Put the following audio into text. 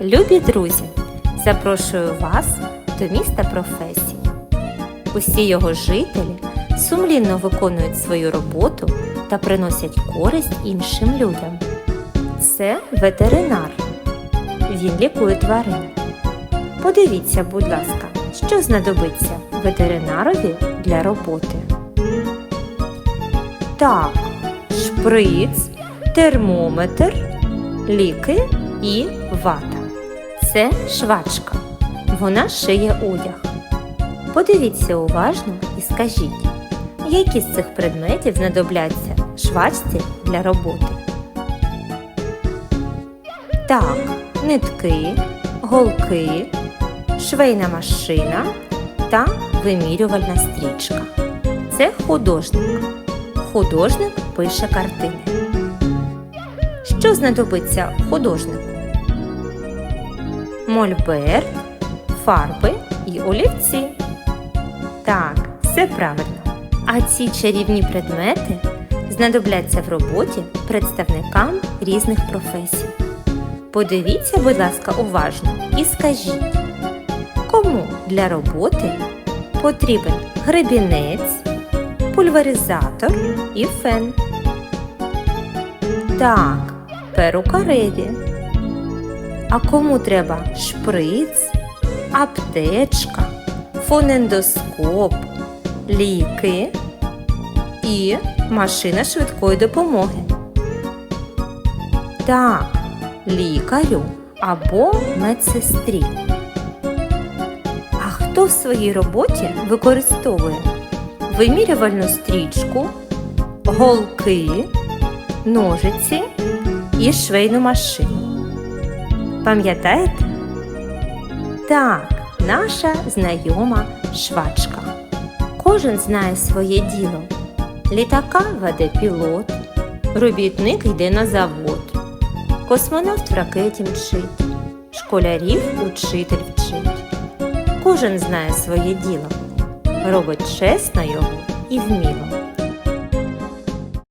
Любі друзі, запрошую вас до міста професій. Усі його жителі сумлінно виконують свою роботу та приносять користь іншим людям. Це ветеринар. Він лікує тварин. Подивіться, будь ласка, що знадобиться ветеринарові для роботи. Так, шприц, термометр, ліки і вата. Це швачка. Вона шиє одяг. Подивіться уважно і скажіть, які з цих предметів знадобляться швачці для роботи. Так, нитки, голки, швейна машина та вимірювальна стрічка. Це художник. Художник пише картини. Що знадобиться художнику? Мольберт, фарби і олівці. Так, все правильно. А ці чарівні предмети знадобляться в роботі представникам різних професій. Подивіться, будь ласка, уважно і скажіть, кому для роботи потрібен гребінець, пульверизатор і фен. Так, перукареві. А кому треба шприц, аптечка, фонендоскоп, ліки і машина швидкої допомоги? Так, лікарю або медсестрі. А хто в своїй роботі використовує вимірювальну стрічку, голки, ножиці і швейну машину? Пам'ятаєте? Так, наша знайома швачка. Кожен знає своє діло. Літака веде пілот, робітник йде на завод, космонавт в ракеті мчить, школярів учитель вчить. Кожен знає своє діло, робить чесно його і вміло.